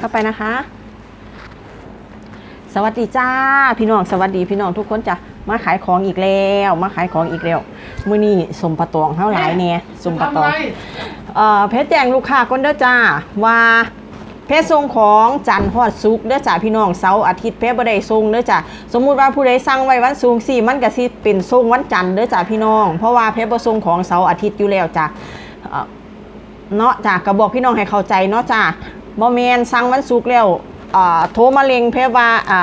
เข้าไปนะคะ สวัสดีจ้า พี่น้องสวัสดีพี่น้องทุกคนจ้ะมาขายของอีกแล้วมาขายของอีกแล้วมื้อนี้สมปะตองเท่าหลายเนี่ยสมปะตองเอ่อเพชรแจ้งลูกค้าก่อนเด้อจ้าว่าเพชรส่งของจันทร์ฮอดซุกร์เด้อจ้าพี่น้องเสาร์อาทิตย์เพชรบ่ได้ส่งเด้อจ้าสมมุติว่าผู้ใดสั่งไว้วันศุกร์สิมันก็สิเป็นส่งวันจันทร์เด้อจ้าพี่น้อง เพราะว่าเพชรบ่ส่งของเสาร์อาทิตย์อยู่แล้วจ้าเอ่อเนาะจ้าก็บอกพี่น้องให้เข้าใจเนาะจ้า บ่แมนสั่งวันศุกร์แล้วอ่อโทรมาเล็งเพว่าอ่า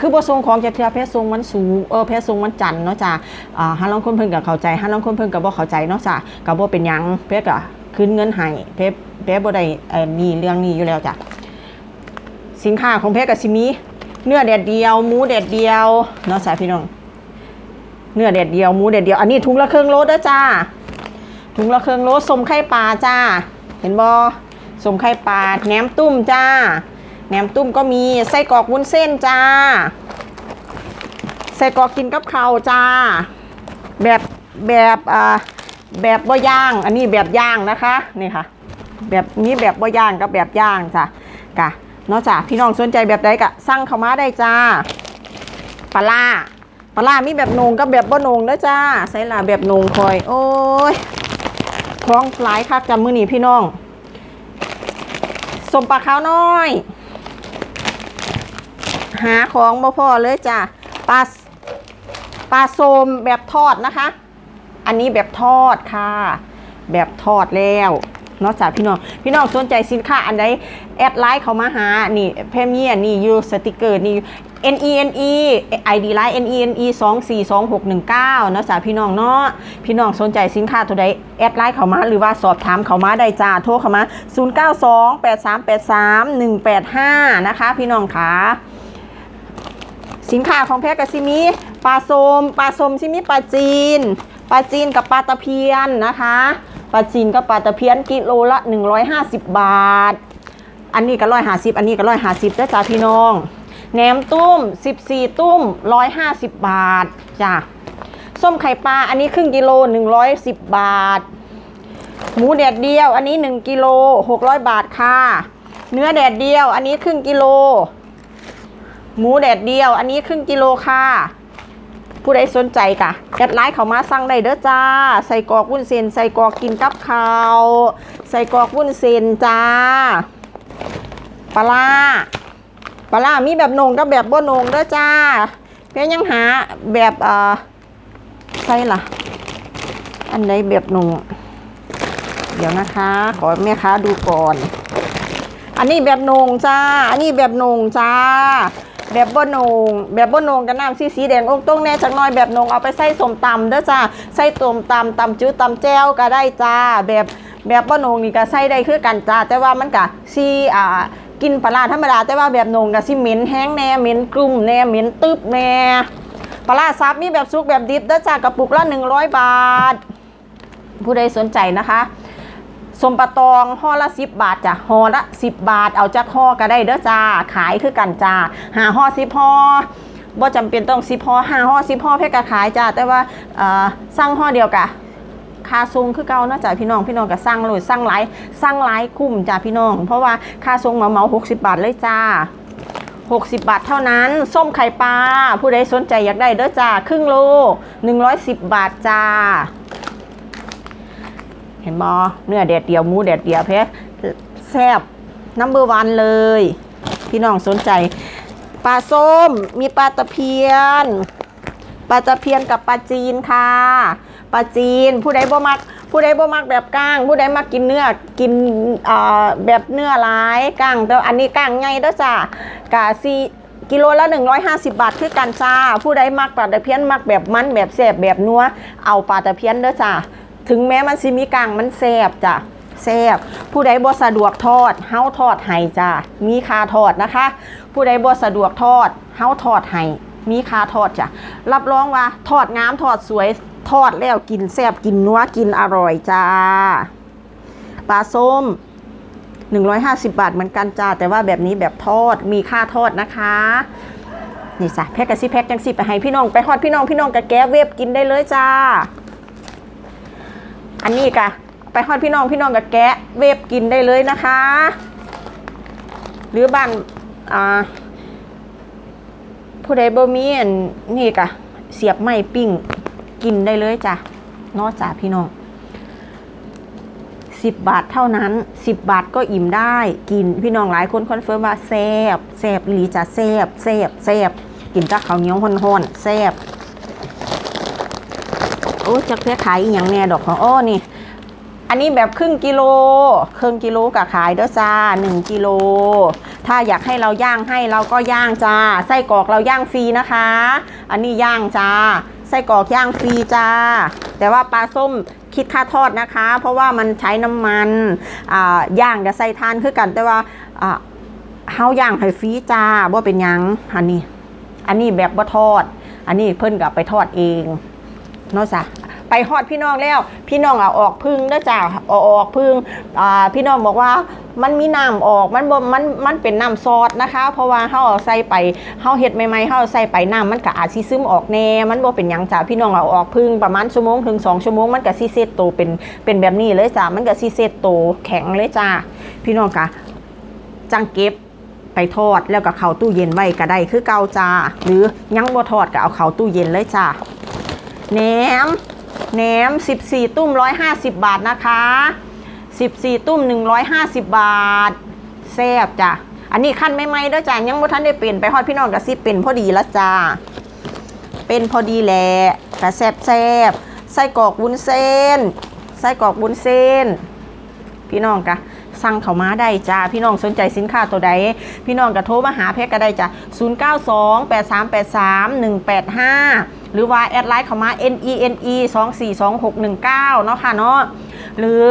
คือบ่ส่งของจะเทื่อเพชรส่งวันสูงเออเพชรส่งวันจันทร์เนาะจ้ะอ่าฮันลองคนเพิ่นก็เข้าใจฮันลองคนเพิ่นก็บ่เข้าใจเนาะจ้ะก็บ่เป็นยังเพชรก็คืนเงินให้เพชรเพชรบ่ได้เอ่อมีเรื่องนี้อยู่แล้วจ้ะสินค้าของเพชรก็สิมีเนื้อแดดเดียวหมูแดดเดียวเนาะจ้ะพี่น้องเนื้อแดดเดียวหมูแดดเดียวอันนี้ถุงละครึ่งโลเด้อจ้า ถุงละเครึ่งโลสมไข่ปลาจ้า เห็นบ่สมไข่ปลาแหนมตุ้มจ้าแหนมตุ้มก็มีไส้กรอกวุ้นเส้นจ้าไส้กรอกกินกับข้าวจ้า แบบแบบอ่าแบบบ่ย่าง อันนี้แบบย่างนะคะนี่ค่ะ แบบนี้แบบบ่ย่างกับแบบย่างจ้ะกะนาะจ้ะพี่น้องสนใจแบบใดกะสั่งเข้ามาได้จ้าปลาปลามีแบบนงกับแบบบ่นงเด้อจ้าใส่ละแบบนงคอย โอ้ย ของหลายคักจำมือนี่พี่น้องสมปลาขาวน้อย หาของบ่พอเลยจ้ะปลาปลาโซมแบบทอดนะคะ อันนี้แบบทอดค่ะ แบบทอดแล้วนอกจากพี่น้อง พี่น้องสนใจสินค้าอันใดแอดไลน์เขามาหา นี่เพมเมียนี่ยูสติกเกอร์นี่ N E N E ID ไลน์ N E N E 2 4 2 6 1 9เนาะจ้ะพี่น้องเนาะพี่น้องสนใจสินค้าตัวใดแอดไลน์เขามาหรือว่าสอบถามเขามาได้จ้าโทรเขามา 0 9 2 8 3 8 3 1 8 5 นะคะพี่น้องค่ะสินค้าของแพรกบซิมีปลาโสมปลาโสมซิมีปลาจีนปลาจีนกับปลาตะเพียนนะคะปลาจีนกับปลาตะเพียนกิโลละ 150 บาท อันนี้ก็ร้อยหาสิบอันนี้ก็ร้อยหาสิบจ้จ้าพี่น้อง แหนมตุ้ม 14 ตุ้ม 150 บาทจ้ะส้มไข่ปลาอันนี้ครึ่งกิโล 110 บาท หมูแดดเดียวอันนี้ 1กิโล600 บาทค่ะ เนื้อแดดเดียวอันนี้ครึ่งกิโล หมูแดดเดียวอันนี้ครึ่งกิโลค่ะ ผู้ใดสนใจกะแอดไลน์เขามาสั่งได้เด้อจ้า ใส่กอกวุ้นเส้นใส่กอกกินกับข้าวใส่กอกวุ้นเส้นจ้าปลาร้า ปลามีแบบหนงกับแบบบ่โหนงเด้อจ้าเพียงยังหาแบบเอ่อใส่ล่ะ อันไหนแบบหนงเดี๋ยวนะคะ ขอแม่ค้าดูก่อน อันนี้แบบหนงจ้า อันนี้แบบหนงจ้า แบบบ่โหนง แบบบ่โหนงกับน้ำสีสีแดงอกตรงแน่จักหน่อยแบบหนงเอาไปใส่สมตำเด้อจ้าใส่ต้มตำตำจื้อตำแจ่วก็ได้จ้า แบบแบบบ่โหนงนี่ก็ใส่ได้คือกันจ้า แต่ว่ามันก็สิอ่า กินปลาร้าธรรมดาแต่ว่าแบบนงก็สิเหม็นแห้งแน่เหม็นกลุ่มแน่เหม็นตึบแน่ปลาร้าซับมีแบบสุกแบบดิบเด้อจ้ากระปุกละ100บาท ผู้ใดสนใจนะคะสมปะตองห่อละสิบบาทจ้ะห่อละสิบบาท เอาจากห่อก็ได้เด้อจ้าขายคือกันจ้าหาห่อสิบห่อบ่จำเป็นต้องสิบห่อหาห่อสิบห่อเพื่อกขายจ้าแต่ว่าเอ่อสั่งห่อเดียวกะ ค่าส่งคือเก่านาะจ้ะพี่น้องพี่น้องก็สั่งเลยสั่งหลายสั่งหลายคุ้มจ้าพี่น้อง เพราะว่าค่าส่งเหมาเหมาหกสิบบาทเลยจ้า60 บาทเท่านั้น ส้มไข่ปลาผู้ใดสนใจอยากได้เด้อจ้าครึ่งโล 110 บาทจ้า เห็นบอเนื้อแดดเดียวหมูแดดเดียวเพชแซบนัมเบอร์วันเลย พี่น้องสนใจปลาส้มมีปลาตะเพียนปลาตะเพียนกับปลาจีนค่ะ ปลาจีน ผู้ใดบ่มัก ผู้ใดบ่มักแบบก้าง ผู้ใดมักกินเนื้อกินอ่าแบบเนื้อหลายก้างแต่อันนี้ก้างไงเด้อจ้ากะซีกิโลละ 150 บาทคือกันจ้า ผู้ใดมักปลาตะเพียนมักแบบมันแบบแซ่บแบบนัวเอาปลาตะเพียนเด้อจ้าถึงแม้มันสิมีกลางมันแซบจ้ะแซบผู้ใดบ่สะดวกทอดเฮาทอดให้จ้ะมีค่าทอดนะคะ ผู้ใดบ่สะดวกทอดเฮาทอดให้มีค่าทอดจ้ะรับรองว่าทอดงามทอดสวย ทอดแล้วกินแซบกินนัวกินอร่อยจ้าปลาส้ม 150 บาทเหมือนกันจ้า แต่ว่าแบบนี้แบบทอดมีค่าทอดนะคะ นี่จ้ะแพ็กกะซิแพ็กจังสิไปให้พี่น้องไปฮอดพี่น้องพี่น้องกะแก้เวฟกินได้เลยจ้า อันนี้กะไปฮอดพี่น้องพี่น้องก็แกะเวฟกินได้เลยนะคะ หรือบ้านอ่าผู้ใดบ่มีอันนี่กะเสียบไม้ปิ้ง กินได้เลยจ้ะนอกจากพี่น้อง10บาทเท่านั้น10บาทก็อิ่มได้กินพี่น้องหลายคนคอนเฟิร์มว่าแซ่บแซ่บอีหลีจ้ะแซ่บแซ่บแซ่บกินกับข้าวเหนียวฮ้อนๆแซ่บโอ้จักเพื่อขายอีหยังแน่ดอกของอ้อนี่ อันนี้แบบครึ่งกิโลครึ่งกิโลกับขายเด้อจ้า1กิโล ถ้าอยากให้เราย่างให้เราก็ย่างจ้าไส้กรอกเราย่างฟรีนะคะ อันนี้ย่างจ้า ไส้กรอกย่างฟรีจ้า แต่ว่าปลาส้มคิดค่าทอดนะคะ เพราะว่ามันใช้น้ำมันอ่าย่างจะใส่ทานคือกัน แต่ว่าอ่าเฮาย่างให้ฟรีจ้าว่าเป็นยังอันนี้ อันนี้แบบบ่ทอด อันนี้เพิ่นกับไปทอดเองเนาะจ้ะ ไปฮอดพี่น้องแล้ว พี่น้องเอาออกพึ่งเด้อจ้าเอาออกพึ่งอ่าพี่น้องบอกว่ามันมีน้ำออกมันบ่มันมันเป็นน้ำซอสนะคะ เพราะว่าเฮาเอาใส่ไปเฮาเฮ็ดใหม่ๆเฮาเอาใส่ไปน้ำมันก็อาจสิซึมออกแน่มันบ่เป็นหยังจ้าพี่น้องเอาออกพึ่งประมาณชั่วโมงถึง2ชั่วโมงมันก็สิเซตโตเป็นเป็นแบบนี้เลยจ้ามันก็สิเซตโตแข็งเลยจ้าพี่น้องกะจังเก็บไปทอดแล้วก็เข้าตู้เย็นไว้ก็ได้คือเกาจ้า หรือยังบ่ทอดก็เอาเข้าตู้เย็นเลยจ้าแหนม แหนม 14 ตุ้ม 150 บาทนะคะ 14 ตุ้ม 150 บาทแซ่บจ้ะ อันนี้ขั้นไม่ไหมด้อจ้ายังบ่ทันได้เปลี่ยนไปฮอดพี่น้องก็สิบเป็นพอดีล้วจ้า เป็นพอดีแหละกระแซบแซบๆไส้กรอกวุ้นเส้น ไส้กรอกวุ้นเส้น พี่น้องกะสั่งเขามาได้จ้า พี่น้องสนใจสินค้าตัวใด พี่น้องกะโทรมาหาเพจก็ได้จ้า0928383185 หรือว่าแอดไลน์เข้ามา n e n e 242619เนาะค่ะเนาะหรือ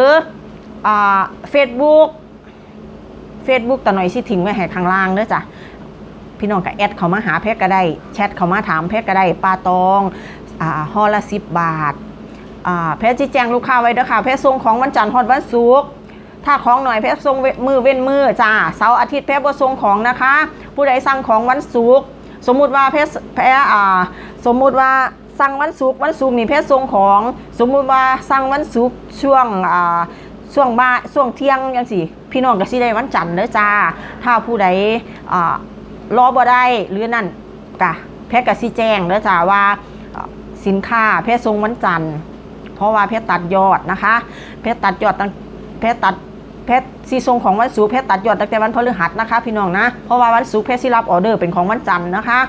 อ่า Facebook Facebook ต่อหน่อยสิทิ้งไว้ให้ข้างล่างเด้อจ้ะพี่น้องก็แอดเขามาหาเพจก็ได้ แชทเขามาถามเพจก็ได้ปลาตองอ่าห่อละสิบบาทอ่าเพจชี้แจงลูกค้าไว้เด้อค่ะเพจส่งของวันจันทร์ฮอดวันศุกร์ถ้าของหน่อยเพจส่งมือเว้นมือจ้าเสาร์อาทิตย์เพจบ่ส่งของนะคะ ผู้ใดสั่งของวันศุกร์ สมมุติว่าเพจเพจอ่าสมมุติว่าสั่งวันศุกร์วันศุกร์นี่เพจส่งของ สมมุติว่าสั่งวันศุกร์ช่วงอ่าช่วงบ่ายช่วงเที่ยงจังสิพี่น้องก็สิได้วันจันทร์เด้อจ้า ถ้าผู้ใดอ่ารอบ่ได้หรือนั่นกะแพทย์กะสิแจ้งแล้วจ้าว่าสินค้าแพทย์ทรงวันจันทร์เพราะว่าแพทย์ตัดยอดนะคะ แพทย์ตัดยอดตั้งแพทย์ตัด แพทซีทรงของวันศุกร์แพทตัดยอดตั้งแต่วันพฤหัสนะคะ พี่น้องนะ เพราะว่าวันศุกร์แพทย์สิรับออเดอร์เป็นของวันจันทร์นะคะ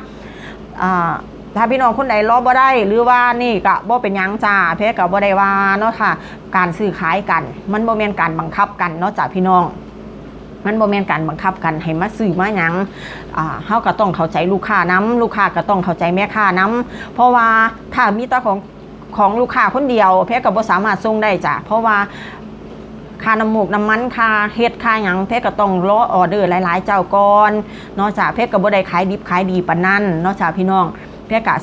อ่าถ้าพี่น้องคนใดรอบ่ได้หรือว่านี่กะบ่เป็นยังจ้าแพทกะบ่ได้ว่าเนาะค่ะ การซื้อขายกัน มันบ่แม่นการบังคับกันเนาะจ้าพี่น้องมันบ่แม่นการบังคับกันให้มาซื้อมาหยังอ่าเฮาก็ต้องเข้าใจลูกค้านํลูกค้าก็ต้องเข้าใจแม่ค้านํเพราะว่าถ้ามีแต่ของของลูกค้าคนเดียวเพชรก็บ่สามารถส่งได้จ้ะเพราะว่า ค่าน้ำมูกน้ำมันค่าเฮ็ดค่าหยังเพชรก็ต้องรอออเดอร์หลาย ๆ เจ้าก่อนนอกจากเพชรก็บ่ได้ขายดิบขายดีปานนั้นนอกจากพี่น้องเพชรก็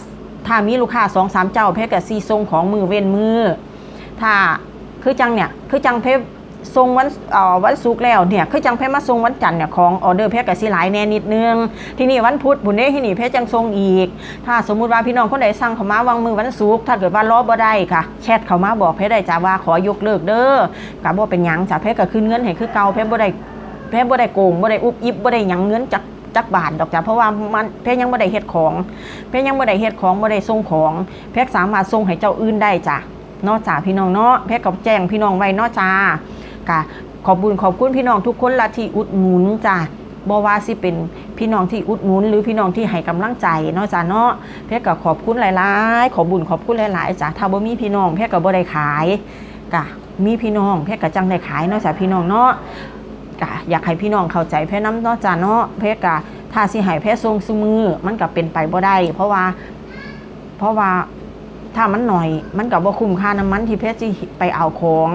ถ้ามีลูกค้าสองสามเจ้าเพชรก็ซีทรงของมือเว้นมือ ถ้าคือจังเนี่ยคือจังเพชร ทรงวันอ่อวันศุกร์แล้วเนี่ยคือจังเพชรมาทรงวันจันทร์เนี่ยของออเดอร์เพชรกับสิหลายแน่นิดนึง ที่นี่วันพุธบุญเด้ที่นี่เพชรจังทรงอีก ถ้าสมมุติว่าพี่น้องคนใดสั่งเขามาวางมือวันศุกร์ถ้าเกิดว่ารอบบ่ได้ค่ะ แชทเขามาบอกเพชรได้จ้าว่าขอยกเลิกเด้อกับบ่เป็นยังจ้าเพชรก็คืนเงินให้คือเก่าเพชรบ่ได้เพชรบ่ได้โกงบ่ได้อุบอิบบ่ได้หยังเงินจักจักบาทดอกจ้าเพราะว่ามันเพชรยังบ่ได้เฮ็ดของ เพชรยังบ่ได้เฮ็ดของบ่ได้ส่งของ เพชรสามารถส่งให้เจ้าอื่นได้จ้ะนอกจากพี่น้องเนาะเพชรกับแจ้งพี่น้องไว้นอกจา กะขอบบุญขอบคุณพี่น้องทุกคนละที่อุดหนุนจ้ะบ่ว่าสิเป็นพี่น้องที่อุดหนุนหรือพี่น้องที่ให้กำลังใจเนาะจ้ะเนาะเพชรก็ขอบคุณหลายๆ ขอบุญขอบคุณหลายๆจ้ะถ้าบ่มีพี่น้องเพชรก็บ่ได้ขายกะมีพี่น้องเพชรก็จังได้ขายเนาะจ้ะพี่น้องเนาะกะอยากให้พี่น้องเข้าใจเพชรน้ำเนาะจ้ะเนาะเพชรกะถ้าสิให้เพชรทรงซุมือมันก็เป็นไปบ่ได้ เพราะว่าเพราะว่า ถ้ามันหน่อย มันกับว่าคุ้มค่าน้ำมันที่เพชรสิไปเอาของ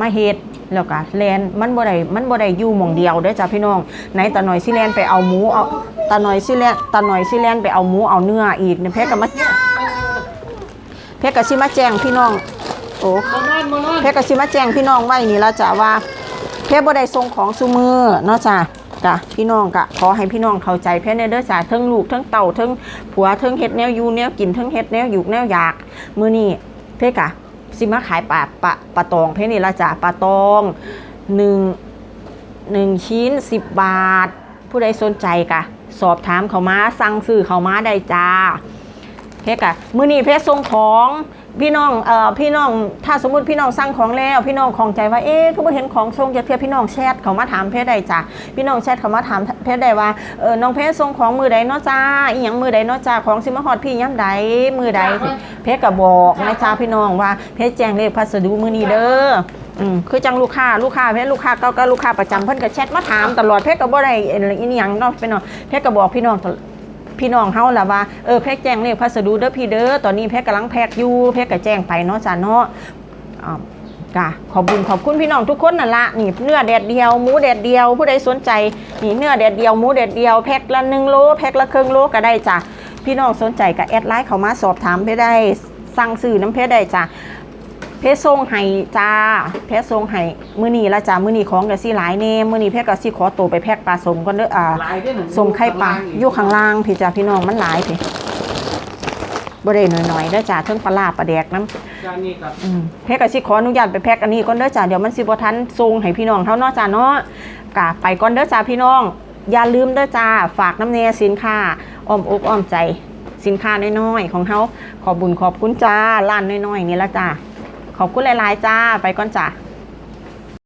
มาเฮ็ดแล้วก็แลนมันบ่ได้มันบ่ได้อยู่หม่องเดียวเด้อจ้ะพี่น้องไหนตาหน่อยสิแลนไปเอาหมูเอาตาหน่อยสิแลนตาหน่อยสิแลนไปเอาหมูเอาเนื้ออีกเนี่ยเพชรก็มาเพชรก็สิมาแจ้งพี่น้องโอ้เพชรก็สิมาแจ้งพี่น้องไว้นี่ละจ้ะว่าเพชรบ่ได้ส่งของซุมือเนาะจ้ะ กะพี่น้องกะขอให้พี่น้องเข้าใจเพชรในเด้อจ้ะเทั้งลูกทั้งเต่าทั้งผัวทั้งเฮ็ดแนวยูแนวกินทั้งเฮ็ดแนวอยู่แนวอยากมื้อนี้เพชกะสิมาขายปลาปลาปลาตองเพนี่ละจ้ะปลาตองหนึ่งหนึ่งชิ้นสิบบาท ผู้ใดสนใจกะ สอบถามเขามาสั่งซื้อเขามาได้จ้าเพชกะมื้อนี้เพชส่งของ พี่น้องเอ่อพี่น้องถ้าสมมุติพี่น้องสั่งของแล้ว พี่น้องของใจว่าเอ๊ะก็บ่เห็นของส่งจะเพื่อพี่น้องแชทเขามาถามเพชรได้จ้ะพี่น้องแชทเขามาถามเพชรได้ว่าเออน้องเพชรส่งของมือใดเนาะจ้าอีหยังมือใดเนาะจ้าของสิมาฮอดพี่ยามใดมือใดเพชรก็บอกนะจ้าพี่น้องว่าเพชรแจ้งเลขพัสดุมื้อนี้เด้ออืมคือจังลูกค้าลูกค้าเพชรลูกค้าเก็ก็ลูกค้าประจำเพิ่นก็แชทมาถามตลอดเพชรก็บ่ได้อีหยังเนาะพี่น้องเพชรก็บอกพี่น้องตลอด พี่น้องเฮาล่ะว่าเออแพ็กแจ้งเลขพัสดุเด้อพี่เด้อตอนนี้แพ็กกำลังแพ็กอยู่แพ็กก็แจ้งไปเนาะจ้าเนาะอ่าจ้ะขอบคุญขอบคุณพี่น้องทุกคนนั่นละนี่เนื้อแดดเดียวหมูแดดเดียว ผู้ใดสนใจนี่เนื้อแดดเดียวหมูแดดเดียวแพ็คละ1โลแพ็คละครึ่งโลก็ได้จ้ะพี่น้องสนใจก็แอดไลน์เข้ามาสอบถามเพได้สั่งซื้อน้ำเพชรได้จ้ะ เพชรทรงไห้จ้า เพชรทรงไห้มื้อนี้ละจ้ะมื้อนี้ของก็สิหลายแน่มื้อนี้เพชรก็สิขอตัวไปแพ็คปลาสมก่อนเด้ออ่าลายได้หนึ่งสมไข่ปลาอยู่ข้างล่างพี่จ้าพี่น้องมันหลายพี่บ่ได้หน่อยๆเด้อจ้าเทิงปลาร้าปลาแดกน้จานนี้กับำอืมแพ็กก็สิขออนุญาตไปแพ็กอันนี้ก่อนเด้อจ้าเดี๋ยวมันสิบ่ทันส่งให้พี่น้องเฮาเนาะจ้าเนาะกะไปก่อนเด้อจ้าพี่น้อง อย่าลืมเด้อจ้าฝากน้ำเนสินค้าอ้อมอกอ้อมใจสินค้าน้อยๆของเฮาขอบุญขอบคุณจ้าร้านน้อยๆนี่ละจ้า ขอบคุณหลาย ๆ จ้า ไปก่อนจ้า